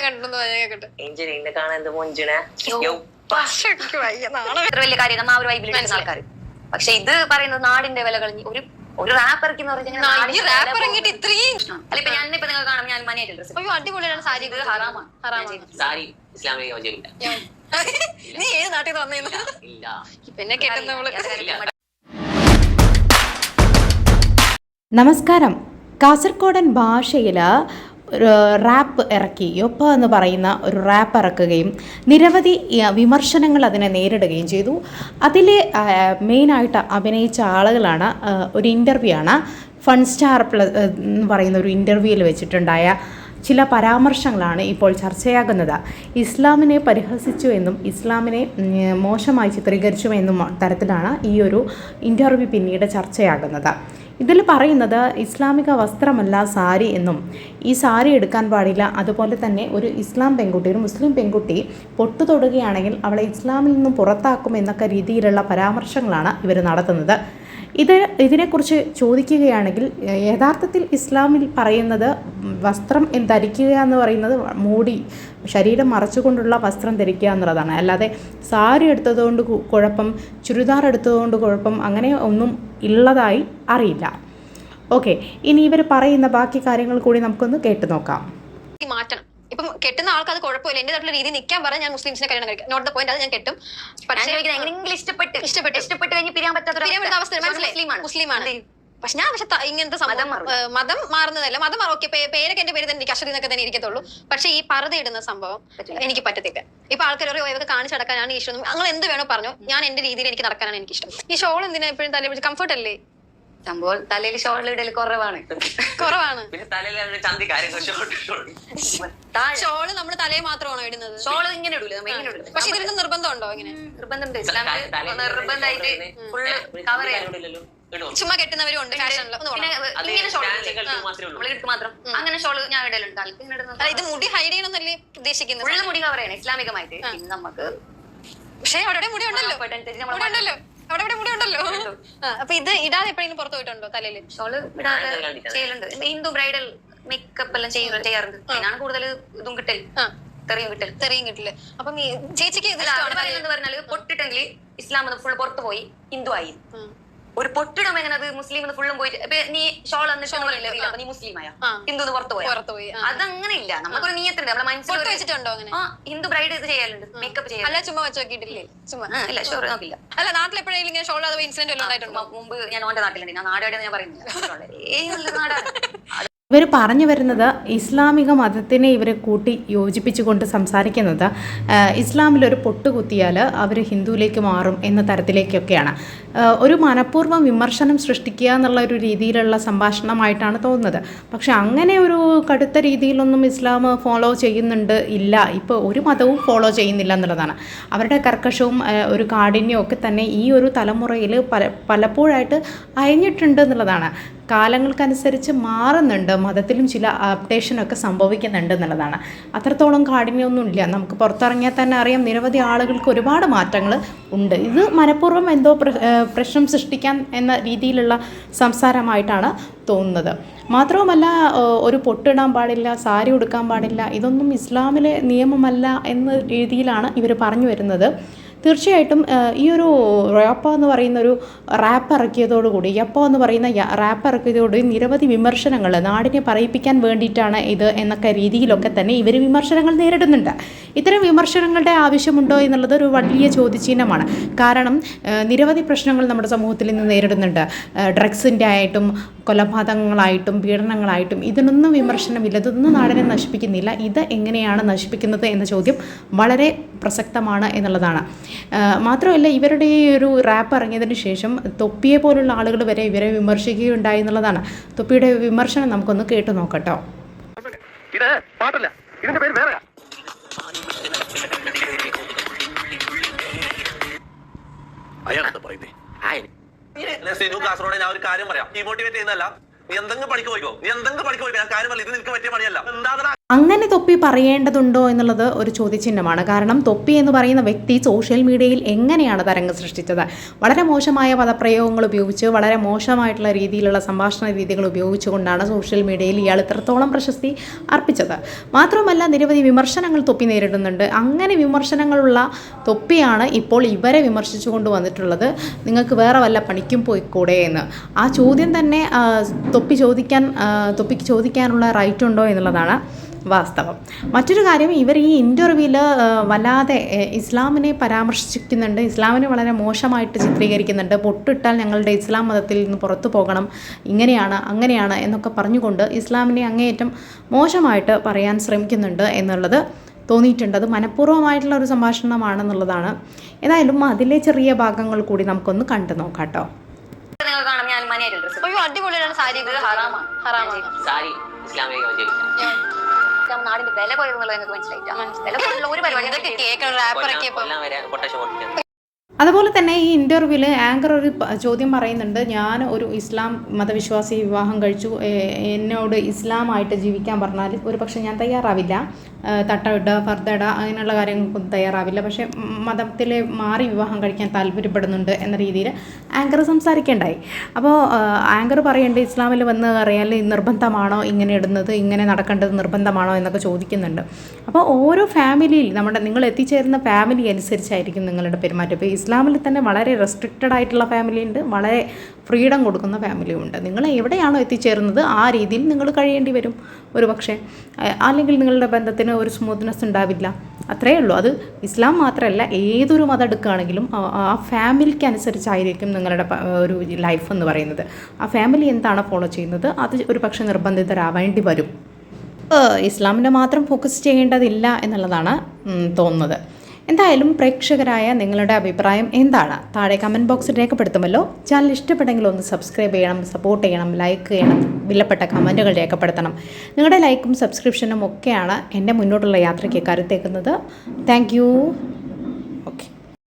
കാണാൻ എന്ത് വയ്യ വലിയ കാര്യം ആ ഒരു വൈബിൽ ഇരിക്കുന്ന ആൾക്കാർ പക്ഷെ ഇത് പറയുന്നത് നാടിന്റെ വില കളഞ്ഞ് ഒരു ഒരു റാപ്പർ എന്ന് പറഞ്ഞാൽ ഈ റാപ്പ് ഇറങ്ങിയിട്ട് ഇത്രയും അല്ല ഇപ്പൊ ഞാൻ ഇപ്പൊ നിങ്ങൾ കാണാം ഞാൻ ഡ്രസ് അടിപൊളിയാണ് സാരി ഇത് ഹറാമാണ്. ഹറാമാണ്. സാരി ഇസ്ലാമിക നീ ഏത് നാട്ടിൽ നിന്ന് പിന്നെ നമസ്കാരം. കാസർകോടൻ ഭാഷയിൽ റാപ്പ് ഇറക്കി. യൊപ്പ എന്ന് പറയുന്ന ഒരു റാപ്പ് ഇറക്കുകയും നിരവധി വിമർശനങ്ങൾ അതിനെ നേരിടുകയും ചെയ്തു. അതിലെ മെയിനായിട്ട് അഭിനയിച്ച ആളുകളാണ് ഒരു ഇന്റർവ്യൂ ആണ്. ഫൺ സ്റ്റാർ പ്ലസ് എന്ന് പറയുന്ന ഒരു ഇന്റർവ്യൂവിൽ വെച്ചിട്ടുണ്ടായ ചില പരാമർശങ്ങളാണ് ഇപ്പോൾ ചർച്ചയാകുന്നത്. ഇസ്ലാമിനെ പരിഹസിച്ചു എന്നും ഇസ്ലാമിനെ മോശമായി ചിത്രീകരിച്ചു എന്നും തരത്തിലാണ് ഈ ഒരു ഇന്റർവ്യൂ പിന്നീട് ചർച്ചയാകുന്നത്. ഇതിൽ പറയുന്നത് ഇസ്ലാമിക വസ്ത്രമല്ല സാരി എന്നും. ഈ സാരി എടുക്കാൻ പാടില്ല. അതുപോലെ തന്നെ ഒരു ഇസ്ലാം പെൺകുട്ടി ഒരു മുസ്ലിം പെൺകുട്ടി പൊട്ടു തൊടുകയാണെങ്കിൽ അവളെ ഇസ്ലാമിൽ നിന്നും പുറത്താക്കും എന്നൊക്കെ രീതിയിലുള്ള പരാമർശങ്ങളാണ് ഇവർ നടത്തുന്നത്. ഇത് ഇതിനെക്കുറിച്ച് ചോദിക്കുകയാണെങ്കിൽ യഥാർത്ഥത്തിൽ ഇസ്ലാമിൽ പറയുന്നത് വസ്ത്രം ധരിക്കുക എന്ന് പറയുന്നത് മൂടി ശരീരം മറച്ചുകൊണ്ടുള്ള വസ്ത്രം ധരിക്കുക എന്നുള്ളതാണ്. അല്ലാതെ സാരി എടുത്തതുകൊണ്ട് കുഴപ്പം ചുരിദാർ എടുത്തതുകൊണ്ട് കുഴപ്പം അങ്ങനെ ഒന്നും ഉള്ളതായി അറിയില്ല. ഓക്കെ ഇനി ഇവർ പറയുന്ന ബാക്കി കാര്യങ്ങൾ കൂടി നമുക്കൊന്ന് കേട്ടു നോക്കാം. മാറ്റണം. ഇപ്പം കെട്ടുന്ന ആൾക്ക് അത് കുഴപ്പമില്ല. എന്റെ തട്ടിലുള്ള രീതി നിൽക്കാൻ പറഞ്ഞാൽ ഞാൻ മുസ്ലിംസിനെ കല്യാണം കഴിക്കും. നോട്ട് ദ പോയിന്റ് അത് ഞാൻ കെട്ടും. പക്ഷേ എങ്ങനെയെങ്കിലും ഇഷ്ടപ്പെട്ട്. ഇഷ്ടപ്പെട്ട്. ഇഷ്ടപ്പെട്ട് കഴിഞ്ഞ് പിരിയാൻ പറ്റാത്ത അവസ്ഥ. മുസ്ലിമാണ്. മുസ്ലിമാണ്. പക്ഷെ ഞാൻ പക്ഷെ ഇങ്ങനത്തെ സംഭവം, മതം മാറുന്നതല്ല. മതം ഓക്കെ പേരൊക്കെ എന്റെ പേര് തന്നെ എനിക്ക് അശ്വതി എന്നൊക്കെ തന്നെ ഇരിക്കത്തുള്ളൂ. പക്ഷെ ഈ പറത ഇടുന്ന സംഭവം എനിക്ക് പറ്റത്തില്ല. ഇപ്പൊ ആൾക്കാർ ഒരു കാണിച്ചടക്കാനാണ് കാണിച്ചു നടക്കാനാണ് ഇഷ്ടം നിങ്ങൾ എന്ത് വേണോ പറഞ്ഞു. ഞാൻ എന്റെ രീതിയിൽ എനിക്ക് നടക്കാനാണ് എനിക്ക് ഇഷ്ടം ഈ ഷോൾ എന്തിനാ എപ്പോഴും തലേ കംഫർട്ട് അല്ലേ? സംഭവം തലയിൽ ഷോൾ ഇടൽ കുറവാണ്. കുറവാണ്. പിന്നെ തലയിൽ ചന്തി കാര്യങ്ങൾ ഷോൾ നമ്മൾ തലയെ മാത്രമാണോ ഇടുന്നത്? ഷോൾ ഇങ്ങനെ ഇടൂല ഇങ്ങനെ ഇടൂല. പക്ഷെ നിർബന്ധമുണ്ടോ ഇങ്ങനെ? നിർബന്ധമുണ്ട് ഇസ്ലാമിൽ നിർബന്ധമായിട്ട് ഫുള്ള് കവർ ചെയ്യാൻ ചുമ്മാ കെട്ടുന്നവരും ഉണ്ട് ഇങ്ങനെ മാത്രം. അങ്ങനെ ഷോൾ ഞാൻ ഇടലുണ്ട്. ഇത് മുടി ഹൈഡ് ചെയ്യണമെന്നല്ലേ ഉദ്ദേശിക്കുന്നത്? ഫുള്ള് മുടി കവർ ചെയ്യണം ഇസ്ലാമികമായിട്ട്. നമുക്ക് പക്ഷേ അവിടെ മുടി ഉണ്ടല്ലോ. ഉണ്ടല്ലോ. അവിടെ ഇവിടെ മുടി ഉണ്ടല്ലോ. അപ്പൊ ഇത് ഇടാതെ എപ്പോഴെങ്കിലും പുറത്തു പോയിട്ടുണ്ടോ തലയിൽ ഷോൾ ഇടാതെ ചെയ്യലുണ്ട്. ഹിന്ദു ബ്രൈഡൽ മേക്കപ്പ് എല്ലാം ചെയ്യു- ചെയ്യാറുണ്ട്. അതിനാണ് കൂടുതൽ ഇതും കിട്ടൽ തെറിയും കിട്ടൽ തെറിയും കിട്ടില്ല അപ്പം ചേച്ചിക്ക് ഇത് അല്ല, അവർ ഇഷ്ടമാണ് പറയുന്നത് പറഞ്ഞാൽ പൊട്ടിട്ടെങ്കിൽ ഇസ്ലാം ഫുൾ പുറത്തു പോയി ഹിന്ദു ആയി. ഒരു പൊട്ടിടം എങ്ങനെ അത് മുസ്ലിം എന്ന് ഫുള്ളും പോയിട്ട്. ഇപ്പൊ നീ ഷോൾ എന്ന് അപ്പൊ നീ മുസ്ലിം ആയ ആ. ഹിന്ദു പുറത്തു പോയ? പുറത്തു പോയി. അതങ്ങനെ ഇല്ല നമുക്കൊരു നീയത്തുണ്ട് നമ്മളെ മനസ്സിൽ വെച്ചിട്ടുണ്ടോ അങ്ങനെ? ഹിന്ദു ബ്രൈഡ് ഇത് ചെയ്യാറുണ്ട്. മേക്കപ്പ് ചെയ്യാൻ അല്ല ചുമ്മാ വെച്ച് നോക്കിയിട്ടില്ലേ? ചുമ്മാ. ഇല്ല ഷോർ നോക്കില്ല അല്ല നാട്ടിൽ എപ്പോഴെങ്കിലും ഇങ്ങനെ ഷോൾ അഥവാ ഇൻസിഡന്റ് വല്ലതും ഉണ്ടായിട്ടുണ്ടോ? മുമ്പ് ഞാൻ ഓന്റെ നാട്ടിലുണ്ട് ഞാൻ നാടുകാരെ ഞാൻ പറയുന്നില്ല. ഏയ് നല്ല നാടാണ്. ഇവർ പറഞ്ഞു വരുന്നത് ഇസ്ലാമിക മതത്തിനെ ഇവരെ കൂട്ടി യോജിപ്പിച്ചുകൊണ്ട് സംസാരിക്കുന്നത് ഇസ്ലാമിലൊരു പൊട്ടുകുത്തിയാൽ അവർ ഹിന്ദുവിലേക്ക് മാറും എന്ന തരത്തിലേക്കൊക്കെയാണ്. ഒരു മനഃപൂർവം വിമർശനം സൃഷ്ടിക്കുക എന്നുള്ള ഒരു രീതിയിലുള്ള സംഭാഷണമായിട്ടാണ് തോന്നുന്നത്. പക്ഷെ അങ്ങനെ ഒരു കടുത്ത രീതിയിലൊന്നും ഇസ്ലാം ഫോളോ ചെയ്യുന്നുണ്ട് ഇല്ല. ഇപ്പോൾ ഒരു മതവും ഫോളോ ചെയ്യുന്നില്ല എന്നുള്ളതാണ്. അവരുടെ കർക്കശവും ഒരു കാഠിന്യവും ഒക്കെ തന്നെ ഈ ഒരു തലമുറയിൽ പല പലപ്പോഴായിട്ട് അയഞ്ഞിട്ടുണ്ട് എന്നുള്ളതാണ്. കാലങ്ങൾക്കനുസരിച്ച് മാറുന്നുണ്ട്. മതത്തിലും ചില അപ്ഡേഷനൊക്കെ സംഭവിക്കുന്നുണ്ട് എന്നുള്ളതാണ്. അത്രത്തോളം കാഠിന്യമൊന്നുമില്ല. നമുക്ക് പുറത്തിറങ്ങിയാൽ തന്നെ അറിയാം നിരവധി ആളുകൾക്ക് ഒരുപാട് മാറ്റങ്ങൾ ഉണ്ട്. ഇത് മനഃപൂർവം എന്തോ പ്ര- പ്രശ്നം സൃഷ്ടിക്കാൻ എന്ന രീതിയിലുള്ള സംസാരമായിട്ടാണ് തോന്നുന്നത്. മാത്രവുമല്ല ഒരു പൊട്ടിടാൻ പാടില്ല സാരി ഉടുക്കാൻ പാടില്ല ഇതൊന്നും ഇസ്ലാമിലെ നിയമമല്ല എന്ന രീതിയിലാണ് ഇവർ പറഞ്ഞു വരുന്നത്. തീർച്ചയായിട്ടും ഈ ഒരു റാപ്പ എന്ന് പറയുന്ന ഒരു റാപ്പ് ഇറക്കിയതോടുകൂടി യപ്പ എന്ന് പറയുന്ന റാപ്പ് ഇറക്കിയതോടുകൂടി നിരവധി വിമർശനങ്ങൾ നാടിനെ പറയിപ്പിക്കാൻ വേണ്ടിയിട്ടാണ് ഇത് എന്നൊക്കെ രീതിയിലൊക്കെ തന്നെ ഇവർ വിമർശനങ്ങൾ നേരിടുന്നുണ്ട്. ഇത്തരം വിമർശനങ്ങളുടെ ആവശ്യമുണ്ടോ എന്നുള്ളത് ഒരു വലിയ ചോദ്യചിഹ്നമാണ്. കാരണം നിരവധി പ്രശ്നങ്ങൾ നമ്മുടെ സമൂഹത്തിൽ നിന്ന് നേരിടുന്നുണ്ട്. ഡ്രഗ്സിന്റെ ആയിട്ടും കൊലപാതകങ്ങളായിട്ടും പീഡനങ്ങളായിട്ടും ഇതിനൊന്നും വിമർശനമില്ല ഇതൊന്നും നാടിനെ നശിപ്പിക്കുന്നില്ല ഇത് എങ്ങനെയാണ് നശിപ്പിക്കുന്നത് എന്ന ചോദ്യം വളരെ പ്രസക്തമാണ് എന്നുള്ളതാണ്. മാത്രമല്ല ഇവരുടെ ഈ ഒരു റാപ്പ് ഇറങ്ങിയതിന് ശേഷം തൊപ്പിയെ പോലുള്ള ആളുകൾ വരെ ഇവരെ വിമർശിക്കുകയുണ്ടായി എന്നുള്ളതാണ്. തൊപ്പിയുടെ വിമർശനം നമുക്കൊന്ന് കേട്ടു നോക്കട്ടോ. ഇത് പാട്ടല്ല. ഇതിന്റെ പേര് വേറെയാ. അയാളെന്താ പറയുന്നേ? സിനു കാസർഗോഡ് ഞാൻ ഒരു കാര്യം പറയാം. ഡീമോട്ടിവേറ്റ് ചെയ്യുന്നല്ല നീ എന്തെങ്കിലും പണിക്ക് പോയിക്കോ. നീ എന്തെങ്കിലും പണിക്ക് പോയിക്കോ. ഞാൻ കാര്യം പറയില്ല ഇത് നിനക്ക് പറ്റിയ പണിയല്ല. എന്താ അങ്ങനെ തൊപ്പി പറയേണ്ടതുണ്ടോ എന്നുള്ളത് ഒരു ചോദ്യചിഹ്നമാണ്. കാരണം തൊപ്പി എന്ന് പറയുന്ന വ്യക്തി സോഷ്യൽ മീഡിയയിൽ എങ്ങനെയാണ് തരംഗം സൃഷ്ടിച്ചത്? വളരെ മോശമായ പദപ്രയോഗങ്ങൾ ഉപയോഗിച്ച് വളരെ മോശമായിട്ടുള്ള രീതിയിലുള്ള സംഭാഷണ രീതികൾ ഉപയോഗിച്ചുകൊണ്ടാണ് സോഷ്യൽ മീഡിയയിൽ ഇയാൾ ഇത്രത്തോളം പ്രശസ്തി അർപ്പിച്ചത്. മാത്രമല്ല നിരവധി വിമർശനങ്ങൾ തൊപ്പി നേരിടുന്നുണ്ട്. അങ്ങനെ വിമർശനങ്ങളുള്ള തൊപ്പിയാണ് ഇപ്പോൾ ഇവരെ വിമർശിച്ചുകൊണ്ട് വന്നിട്ടുള്ളത്. നിങ്ങൾക്ക് വേറെ വല്ല പണിക്കും പോയിക്കൂടെ എന്ന്. ആ ചോദ്യം തന്നെ തൊപ്പി ചോദിക്കാൻ തൊപ്പിക്ക് ചോദിക്കാനുള്ള റൈറ്റ് ഉണ്ടോ എന്നുള്ളതാണ്. വാസ്തവം. മറ്റൊരു കാര്യം ഇവർ ഈ ഇന്റർവ്യൂവിൽ വല്ലാതെ ഇസ്ലാമിനെ പരാമർശിക്കുന്നുണ്ട് ഇസ്ലാമിനെ വളരെ മോശമായിട്ട് ചിത്രീകരിക്കുന്നുണ്ട്. പൊട്ടിട്ടാൽ ഞങ്ങളുടെ ഇസ്ലാം മതത്തിൽ നിന്ന് പുറത്തു പോകണം. ഇങ്ങനെയാണ് അങ്ങനെയാണ് എന്നൊക്കെ പറഞ്ഞുകൊണ്ട് ഇസ്ലാമിനെ അങ്ങേയറ്റം മോശമായിട്ട് പറയാൻ ശ്രമിക്കുന്നുണ്ട് എന്നുള്ളത് തോന്നിയിട്ടുണ്ട്. അത് മനഃപൂർവമായിട്ടുള്ള ഒരു സംഭാഷണമാണെന്നുള്ളതാണ്. ഏതായാലും അതിലെ ചെറിയ ഭാഗങ്ങൾ കൂടി നമുക്കൊന്ന് കണ്ടു നോക്കാം കേട്ടോ. അടിപൊളിയാണ്. സാരി ഇത് ഹറാമാണ്. ഹറാമാണ്. സാരി ഇസ്ലാമിക നാടിന്റെ വില കുറയുന്നുള്ളത് നിങ്ങൾക്ക് മനസ്സിലായിട്ടാ? വില കുറവുള്ള ഒരു പരിപാടി അതുപോലെ തന്നെ ഈ ഇന്റർവ്യൂവിൽ ആങ്കർ ഒരു ചോദ്യം പറയുന്നുണ്ട്. ഞാൻ ഒരു ഇസ്ലാം മതവിശ്വാസി വിവാഹം കഴിച്ചു. എന്നോട് ഇസ്ലാമായിട്ട് ജീവിക്കാൻ പറഞ്ഞാൽ ഒരു പക്ഷേ ഞാൻ തയ്യാറാവില്ല. തട്ടമിടുക ഫർദട അങ്ങനെയുള്ള കാര്യങ്ങൾക്കൊന്നും തയ്യാറാവില്ല. പക്ഷേ മതത്തിലെ മാറി വിവാഹം കഴിക്കാൻ താല്പര്യപ്പെടുന്നുണ്ട് എന്ന രീതിയിൽ ആങ്കർ സംസാരിക്കേണ്ടായി. അപ്പോൾ ആങ്കർ പറയേണ്ടത് ഇസ്ലാമിൽ വന്ന് അറിയാൽ നിർബന്ധമാണോ ഇങ്ങനെ ഇടുന്നത് ഇങ്ങനെ നടക്കേണ്ടത് നിർബന്ധമാണോ എന്നൊക്കെ ചോദിക്കുന്നുണ്ട്. അപ്പോൾ ഓരോ ഫാമിലിയിൽ നമ്മുടെ നിങ്ങൾ എത്തിച്ചേരുന്ന ഫാമിലി അനുസരിച്ചായിരിക്കും നിങ്ങളുടെ പെരുമാറ്റം. ഇപ്പോൾ ഇസ്ലാമിൽ തന്നെ വളരെ റെസ്ട്രിക്റ്റഡ് ആയിട്ടുള്ള ഫാമിലി ഉണ്ട് വളരെ ഫ്രീഡം കൊടുക്കുന്ന ഫാമിലിയും ഉണ്ട്. നിങ്ങൾ എവിടെയാണോ എത്തിച്ചേരുന്നത് ആ രീതിയിൽ നിങ്ങൾ കഴിയേണ്ടി വരും. ഒരു പക്ഷേ അല്ലെങ്കിൽ നിങ്ങളുടെ ബന്ധത്തിന് ഒരു സ്മൂത്ത്നെസ് ഉണ്ടാവില്ല. അത്രയേ ഉള്ളൂ. അത് ഇസ്ലാം മാത്രമല്ല ഏതൊരു മതം എടുക്കുകയാണെങ്കിലും ആ- ഫാമിലിക്ക് അനുസരിച്ചായിരിക്കും നിങ്ങളുടെ ഒരു ലൈഫ് എന്ന് പറയുന്നത്. ആ ഫാമിലി എന്താണ് ഫോളോ ചെയ്യുന്നത് അത് ഒരു പക്ഷേ നിർബന്ധിതരാവേണ്ടി വരും. ഇസ്ലാമിനെ മാത്രം ഫോക്കസ് ചെയ്യേണ്ടതില്ല എന്നുള്ളതാണ് തോന്നുന്നത്. എന്തായാലും പ്രേക്ഷകരായ നിങ്ങളുടെ അഭിപ്രായം എന്താണ്? താഴെ കമന്റ് ബോക്സിൽ രേഖപ്പെടുത്തുമല്ലോ. ചാനൽ ഇഷ്ടപ്പെട്ടെങ്കിൽ ഒന്ന് സബ്സ്ക്രൈബ് ചെയ്യണം സപ്പോർട്ട് ചെയ്യണം ലൈക്ക് ചെയ്യണം വിലപ്പെട്ട കമന്റുകൾ രേഖപ്പെടുത്തണം. നിങ്ങളുടെ ലൈക്കും സബ്സ്ക്രിപ്ഷനും ഒക്കെയാണ് എന്റെ മുന്നോട്ടുള്ള യാത്രയ്ക്ക് കരുത്തേക്കുന്നത്. താങ്ക്